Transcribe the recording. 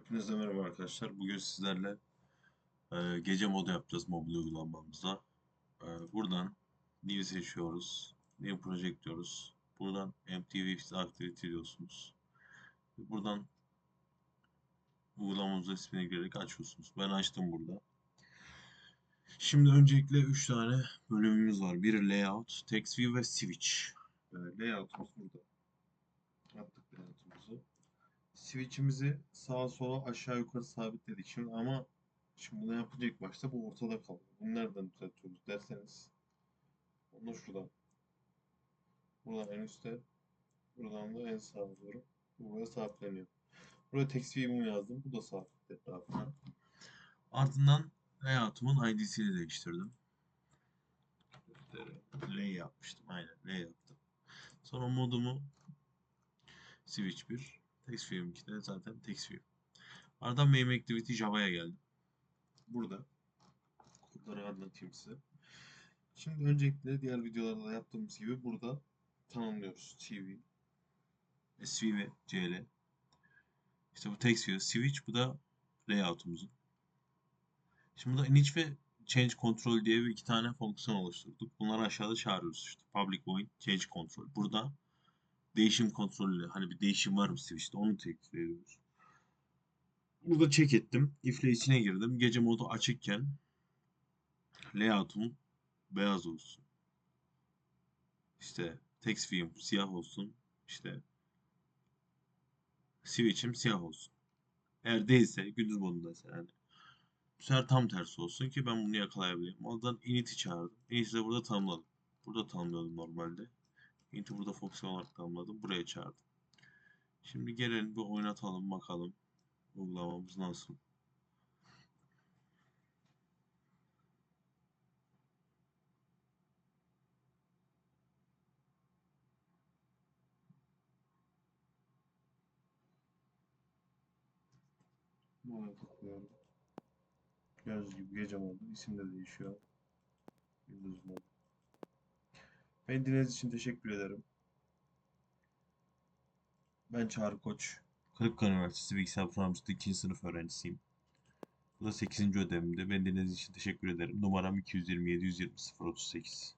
Hepinize merhaba arkadaşlar. Bugün sizlerle e, gece modu yapacağız mobil uygulamamızda. E, buradan New seçiyoruz. New Project diyoruz. Buradan MTV Activity diyorsunuz. Buradan uygulamamızın ismini girerek açıyorsunuz. Ben açtım burada. Şimdi öncelikle 3 tane bölümümüz var. Biri Layout, Text View ve Switch. E, layout'umuz burada. Switch'imizi sağa sola aşağı yukarı sabitledik şimdi ama şimdi bunu yapınca ilk başta bu ortada kalıyor. Bunu nereden düzeltiyoruz derseniz onu şuradan. Buradan en üstte buradan da en sağa. Bu buraya sabitleniyor. Buraya text view'umu yazdım. Bu da sabit etrafına. Ardından layout'umun ID'sini değiştirdim. Lay yapmıştım. Aynen lay yaptım. Sonra modumu switch 1 TextView'um 2'de zaten TextView. Ardından Main Activity Java'ya geldim. Burada kodları anlatayım size. Şimdi öncelikle diğer videolarda yaptığımız gibi burada tanımlıyoruz. TV, SV CL. İşte bu TextView, Switch, bu da layout'umuzun. Şimdi burada init ve change control diye bir iki tane fonksiyon oluşturduk. Bunları aşağıda çağırıyoruz işte. Public void change control. Burada değişim kontrolü hani bir değişim var mı switch'te onu teklif ediyoruz. Burada check ettim. If'le içine girdim. Gece modu açıkken layout'um beyaz olsun. İşte text view'um siyah olsun. İşte switch'im siyah olsun. Eğer değilse gündüz modundaysa yani. Bu sefer tam tersi olsun ki ben bunu yakalayabileyim. Oradan init'i çağırdım. Init'i de burada tanımladım. Burada tanımladım normalde. Inti burada fonksiyon olarak tanımladım. Buraya çağırdım. Şimdi gelin bir oynatalım bakalım. Uygulamamız nasıl. Buna tıklıyorum. Gördüğünüz gibi gece modu. İsim de değişiyor. Gündüz modu. Beni dinlediğiniz için teşekkür ederim. Ben Çağrı Koç. Kırıkkale Üniversitesi Bilgisayar Programcılığı 2. sınıf öğrencisiyim. Bu da 8. ödevimde. Beni dinlediğiniz için teşekkür ederim. Numaram 227 120 038.